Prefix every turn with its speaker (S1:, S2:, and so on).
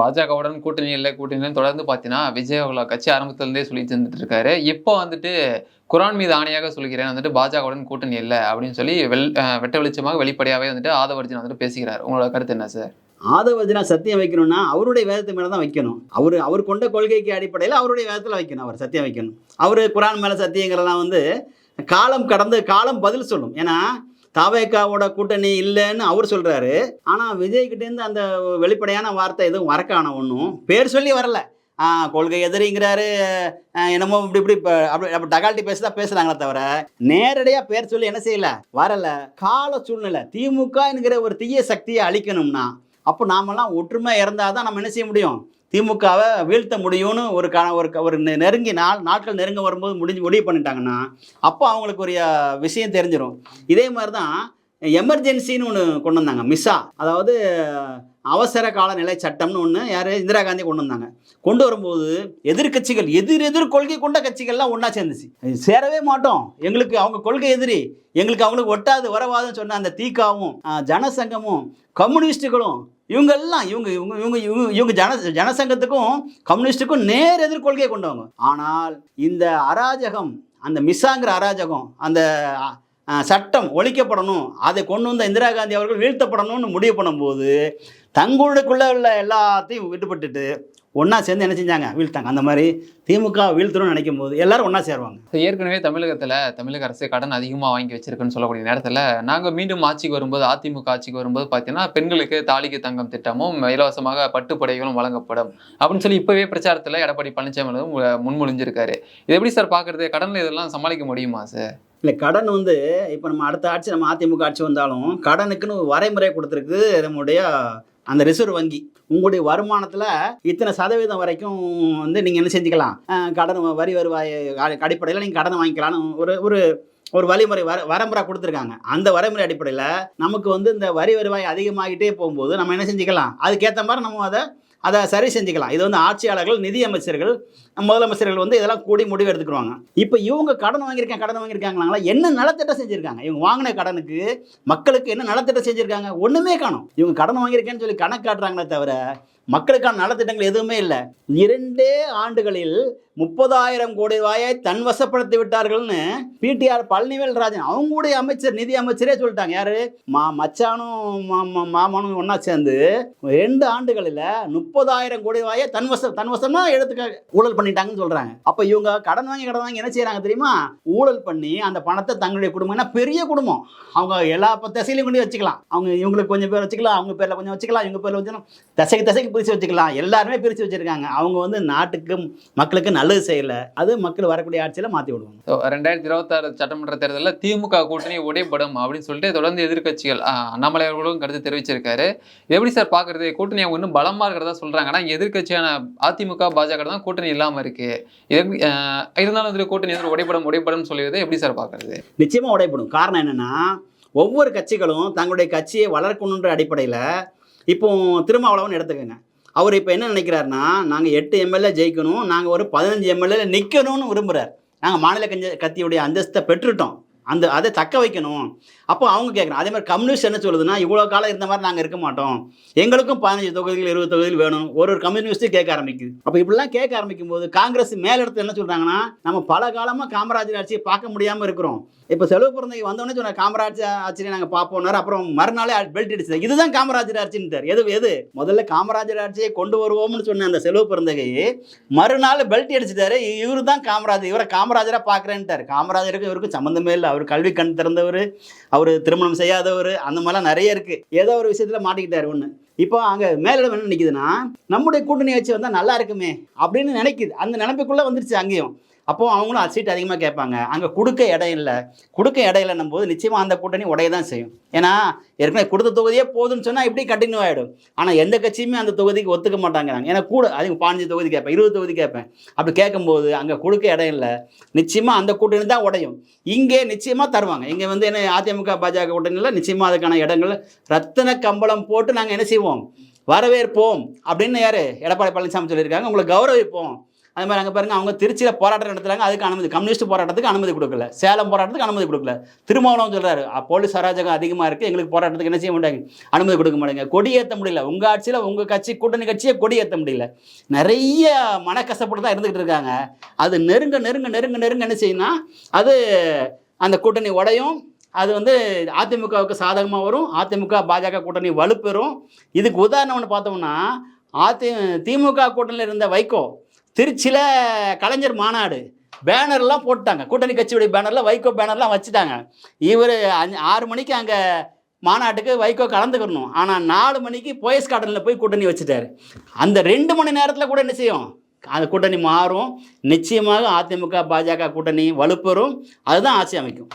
S1: பாஜகவுடன் கூட்டணி இல்லை கூட்டணியில் தொடர்ந்து பார்த்தீங்கன்னா விஜய் அவர்கள கட்சி ஆரம்பத்துலேருந்தே சொல்லிட்டு இருந்துட்டு இருக்காரு இப்போ வந்துட்டு குரான் மீது ஆணையாக சொல்கிறேன் வந்துட்டு பாஜகவுடன் கூட்டணி இல்லை அப்படின்னு சொல்லி வெள் வெட்ட வெளிச்சமாக வெளிப்படையாகவே வந்துட்டு ஆதவர்ஜன் வந்துட்டு பேசுகிறார். உங்களோட கருத்து என்ன சார்?
S2: ஆதவஜனா சத்தியம் வைக்கணும்னா அவருடைய வேதத்து மேலே தான் வைக்கணும். அவர் அவர் கொண்ட கொள்கைக்கு அடிப்படையில் அவருடைய வேதத்தில் வைக்கணும் அவர் சத்தியம் வைக்கணும். அவர் குரான் மேலே சத்தியங்கிறதெல்லாம் வந்து காலம் கடந்து காலம் பதில் சொல்லும். ஏன்னா தாவேக்காவோட கூட்டணி இல்லைன்னு அவர் சொல்கிறாரு ஆனால் விஜய்கிட்டேருந்து அந்த வெளிப்படையான வார்த்தை எதுவும் வரக்கான ஒன்றும் பேர் சொல்லி வரல. கொள்கை எதிரிங்கிறாரு என்னமோ இப்படி இப்படி அப்படி அப்படி டகால்ட்டி தான் பேசுகிறாங்களே தவிர நேரடியாக பேர் சொல்லி என்ன செய்யலை? வரலை. கால சூழ்நிலை திமுக என்கிற ஒரு தீய சக்தியை அழிக்கணும்னா அப்போ நாமெல்லாம் ஒற்றுமை இருந்தால் தான் நம்ம என்ன செய்ய முடியும்? திமுகவை வீழ்த்த முடியும்னு ஒரு க ஒரு ஒரு நெ- நெருங்கி நாள் நாட்கள் நெருங்க வரும்போது முடிஞ்சு முடிவு பண்ணிட்டாங்கன்னா அப்போ அவங்களுக்கு ஒரு விஷயம் தெரிஞ்சிடும் இதே மாதிரி தான் எமர்ஜென்சின்னு ஒன்று கொண்டு வந்தாங்க மிஸ்ஸா. அதாவது அவசர கால நிலை சட்டம்னு ஒன்று யார்? இந்திரா காந்தி கொண்டு வந்தாங்க. கொண்டு வரும்போது எதிர்க்கட்சிகள் எதிர் எதிர் கொள்கை கொண்ட கட்சிகள்லாம் ஒன்றா சேர்ந்துச்சு. சேரவே மாட்டோம். எங்களுக்கு அவங்க கொள்கை எதிரி. எங்களுக்கு அவங்களுக்கு ஒட்டாது வரவாதுன்னு சொன்ன அந்த தீக்காவும் ஜனசங்கமும் கம்யூனிஸ்டுகளும் இவங்க எல்லாம் இவங்க இவங்க இவங்க இவங்க இவங்க ஜன ஜனசங்கத்துக்கும் கம்யூனிஸ்டுக்கும் நேர் எதிர்கொள்கையை கொண்டவங்க ஆனால் இந்த அராஜகம் அந்த மிஸ்ஸாங்கிற அராஜகம் அந்த சட்டம் ஒழிக்கப்படணும் அதை கொண்டு வந்த இந்திரா காந்தி அவர்கள் வீழ்த்தப்படணும்னு முடிவு பண்ணும்போது தங்களுக்குள்ளே உள்ள எல்லாத்தையும் விட்டுப்பட்டுட்டு ஒன்றா சேர்ந்து என்ன செஞ்சாங்க? வீழ்த்தாங்க. அந்த மாதிரி திமுக வீழ்த்தணும்னு நினைக்கும் போது எல்லாரும் ஒன்றா சேருவாங்க.
S1: ஏற்கனவே தமிழகத்துல தமிழக அரசு கடன் அதிகமா வாங்கி வச்சிருக்குன்னு சொல்லக்கூடிய நேரத்துல நாங்க மீண்டும் ஆட்சிக்கு வரும்போது அதிமுக ஆட்சிக்கு வரும்போது பார்த்தீங்கன்னா பெண்களுக்கு தாலிக்கு தங்கம் திட்டமும் இலவசமாக பட்டுப்படைகளும் வழங்கப்படும். அப்படின்னு சொல்லி இப்பவே பிரச்சாரத்துல எடப்பாடி பழனிசாமி முன்மொழிஞ்சிருக்காரு. இது எப்படி சார் பாக்குறது? கடன்ல இதெல்லாம் சமாளிக்க முடியுமா சார்?
S2: இல்லை கடன் வந்து இப்போ நம்ம அடுத்த ஆட்சி நம்ம அதிமுக ஆட்சி வந்தாலும் கடனுக்குன்னு வரைமுறை கொடுத்துருக்கு நம்முடைய அந்த ரிசர்வ் வங்கி. உங்களுடைய வருமானத்தில் இத்தனை சதவீதம் வரைக்கும் வந்து நீங்கள் என்ன செஞ்சுக்கலாம்? கடன் வரி வருவாய் அடிப்படையில் நீங்கள் கடன் வாங்கிக்கலாம்னு ஒரு ஒரு ஒரு வழிமுறை வர வரமுறை கொடுத்துருக்காங்க. அந்த வரைமுறை அடிப்படையில் நமக்கு வந்து இந்த வரி வருவாய் அதிகமாகிட்டே போகும்போது நம்ம என்ன செஞ்சுக்கலாம்? அதுக்கேற்ற மாதிரி நம்ம அதை அதை சரி செஞ்சுக்கலாம். இது வந்து ஆட்சியாளர்கள் நிதி அமைச்சர்கள் முதலமைச்சர்கள் வந்து இதெல்லாம் கூடி முடிவு எடுத்துக்கிடுவாங்க. இப்போ இவங்க கடன் வாங்கியிருக்காங்க கடன் வாங்கியிருக்காங்களா என்ன நலத்திட்டம் செஞ்சுருக்காங்க? இவங்க வாங்கின கடனுக்கு மக்களுக்கு என்ன நலத்திட்டம் செஞ்சுருக்காங்க? ஒன்றுமே காணும். இவங்க கடன் வாங்கியிருக்கேன்னு சொல்லி கணக்கு காட்டுறாங்களே தவிர மக்களுக்கான நலத்திட்டங்கள் எதுவுமே இல்லை. இரண்டே ஆண்டுகளில் முப்பதாயிரம் கோடி ரூபாயை தன் வசப்படுத்தி விட்டார்கள்னு பிடிஆர் பழனிவேல் ராஜன் அவங்களுடைய அமைச்சர் நிதி அமைச்சரே சொல்லிட்டாங்க. யாரு? மா மச்சானும் மா- மா- மாமனும் ஒன்றா சேர்ந்து ரெண்டு ஆண்டுகளில் முப்பதாயிரம் கோடி ரூபாயை தன் வசம் தன் வசமா எடுத்துக்க ஊழல் பண்ணிட்டாங்கன்னு சொல்றாங்க. அப்போ இவங்க கடன் வாங்கி கடன் வாங்கி என்ன செய்யறாங்க தெரியுமா? ஊழல் பண்ணி அந்த பணத்தை தங்களுடைய குடும்பம் பெரிய குடும்பம். அவங்க எல்லா திசையிலையும் கொண்டு வச்சுக்கலாம். அவங்க இவங்களுக்கு கொஞ்சம் பேர் வச்சுக்கலாம் அவங்க பேர்ல கொஞ்சம் வச்சுக்கலாம் இவங்க பேர்ல வச்சுக்கலாம் திசைக்கு திசைக்கு பிரித்து வச்சுக்கலாம். எல்லாருமே பிரித்து வச்சிருக்காங்க. அவங்க வந்து நாட்டுக்கு மக்களுக்கு நல்லது செய்யல. அது மக்கள் வரக்கூடிய ஆட்சியில மாற்றி விடுவாங்க.
S1: ரெண்டாயிரத்தி இருபத்தாறு சட்டமன்ற தேர்தலில் திமுக கூட்டணி உடைப்படும் அப்படின்னு சொல்லிட்டு தொடர்ந்து எதிர்க்கட்சிகள் ஆஹ், அண்ணாமலை அவர்களும் கருத்து தெரிவிச்சிருக்காரு. எப்படி சார் பாக்குறது கூட்டணி அவங்க இன்னும் பலமா இருக்கிறதா சொல்றாங்க ஆனா எதிர்க்கட்சியான அதிமுக பாஜக தான் கூட்டணி இல்லாம இருக்கு. இது எப்படி, ஆஹ், இருந்தாலும் வந்து கூட்டணி வந்து உடைப்படும் உடைப்படும் சொல்லியது எப்படி சார் பாக்குறது
S2: நிச்சயமா உடைப்படும் காரணம் என்னன்னா ஒவ்வொரு கட்சிகளும் தங்களுடைய கட்சியை வளர்க்கணுன்ற அடிப்படையில் இப்போ திருமாவளவன் எடுத்துக்கோங்க. அவர் இப்போ என்ன நினைக்கிறாருன்னா நாங்கள் எட்டு எம்எல்ஏ ஜெயிக்கணும் நாங்கள் ஒரு பதினஞ்சு எம்எல்ஏ நிற்கணும்னு விரும்புகிறார் நாங்கள் மாநில கஞ்ச கத்தியுடைய அந்தஸ்தை பெற்றுட்டோம். அந்த அதை தக்க வைக்கணும். அப்போ அவங்க கேட்குறோம் அதே மாதிரி கம்யூனிஸ்ட் என்ன சொல்லுதுன்னா இவ்வளோ காலம் இருந்த மாதிரி நாங்கள் இருக்க மாட்டோம். எங்களுக்கும் பதினஞ்சு தொகுதிகள் இருபது தொகுதிகள் வேணும். ஒரு ஒரு கம்யூனிஸ்ட்டும் கேட்க ஆரம்பிக்குது. அப்போ இப்படிலாம் கேட்க ஆரம்பிக்கும் போது காங்கிரஸ் மேலிடத்துல என்ன சொல்கிறாங்கன்னா நம்ம பல காலமாக காமராஜர் ஆட்சியை பார்க்க முடியாமல் இருக்கிறோம். இப்போ செலவு பிறந்தைக்கு வந்தோடனே சொன்ன காமராஜர் ஆட்சியை நாங்கள் பார்ப்போம்னாரு. அப்புறம் மறுநாளே பெல்ட் அடிச்சு இதுதான் காமராஜர் ஆட்சின்னு எது எது? முதல்ல காமராஜர் ஆட்சியை கொண்டு வருவோம்னு சொன்ன அந்த செலவு பிறந்தகை மறுநாள் பெல்ட் அடிச்சுட்டாரு. இவரு தான் காமராஜர். இவரை காமராஜராக பார்க்குறேன்ட்டார் காமராஜருக்கும் இவருக்கும் சம்மந்தமே இல்லை. அவர் கல்வி கண் திறந்தவர் அவர் திருமணம் செய்யாதவர் அந்த மாதிரிலாம் நிறைய இருக்குது ஏதோ ஒரு விஷயத்தில் மாட்டிக்கிட்டார் ஒன்று இப்போ அங்கே மேலிடம் என்ன நினைக்குதுன்னா நம்முடைய கூட்டணி வச்சு வந்தால் நல்லா இருக்குமே அப்படின்னு நினைக்குது. அந்த நினைப்புக்குள்ளே வந்துருச்சு அங்கேயும். அப்போ அவங்களும் சீட் அதிகமாக கேட்பாங்க. அங்கே கொடுக்க இடம் இல்லை. கொடுக்க இடம் இல்லைன்னும் போது நிச்சயமாக அந்த கூட்டணி உடைய தான் செய்யும். ஏன்னா ஏற்கனவே கொடுத்த தொகுதியே போதும்னு சொன்னால் இப்படி கண்டினியூ ஆகிடும் ஆனால் எந்த கட்சியுமே அந்த தொகுதிக்கு ஒத்துக்க மாட்டாங்கிறாங்க. ஏன்னா கூட அதிகம் பாஞ்சு தொகுதி கேட்பேன் இருபது தொகுதி கேட்பேன். அப்படி கேட்கும்போது அங்கே கொடுக்க இடம் இல்லை. நிச்சயமாக அந்த கூட்டணி தான் உடையும். இங்கே நிச்சயமாக தருவாங்க. இங்கே வந்து என்ன அதிமுக பாஜக கூட்டணியில் நிச்சயமாக அதுக்கான இடங்கள். ரத்தன கம்பளம் போட்டு நாங்கள் என்ன செய்வோம்? வரவேற்போம். அப்படின்னு யார்? எடப்பாடி பழனிசாமி சொல்லியிருக்காங்க. உங்களை கௌரவிப்போம். அது மாதிரி அங்கே பாருங்கள் அவங்க திருச்சியில் போராட்டம் நடத்துகிறாங்க அதுக்கு அனுமதி கம்யூனிஸ்ட் போராட்டத்துக்கு அனுமதி கொடுக்கல. சேலம் போராட்டத்துக்கு அனுமதி கொடுக்கல. திருமாவளவன் சொல்கிறாரு போலீஸ் அராஜகம் அதிகமாக இருக்குது எங்களுக்கு போராட்டத்துக்கு என்ன செய்ய மாட்டாங்க? அனுமதி கொடுக்க மாட்டாங்க. கொடி ஏற்ற முடியல. உங்கள் ஆட்சியில் உங்கள் கட்சி கூட்டணி கட்சியை கொடி ஏற்ற முடியல. நிறைய மனக்கசப்பட்டு தான் இருந்துகிட்டு இருக்காங்க. அது நெருங்க நெருங்க நெருங்க நெருங்க என்ன செய்யணும்னா அது அந்த கூட்டணி உடையும். அது வந்து அதிமுகவுக்கு சாதகமாக வரும். அதிமுக பாஜக கூட்டணி வலுப்பெறும். இதுக்கு உதாரணம் ஒன்று பார்த்தோம்னா அதி திமுக கூட்டணியில் இருந்த வைகோ திருச்சியில் கலைஞர் மாநாடு. பேனர்லாம் போட்டாங்க கூட்டணி கட்சியுடைய பேனரில் வைகோ பேனர்லாம் வச்சுட்டாங்க. இவர் அஞ்சு ஆறு மணிக்கு அங்கே மாநாட்டுக்கு வைகோ கலந்துக்கணும். ஆனால் நாலு மணிக்கு போயஸ் கார்டனில் போய் கூட்டணி வச்சுட்டாரு. அந்த ரெண்டு மணி நேரத்தில் கூட என்ன செய்யும்? அந்த கூட்டணி மாறும். நிச்சயமாக அதிமுக பாஜக கூட்டணி வலுப்பெறும். அதுதான் ஆட்சி அமைக்கும்.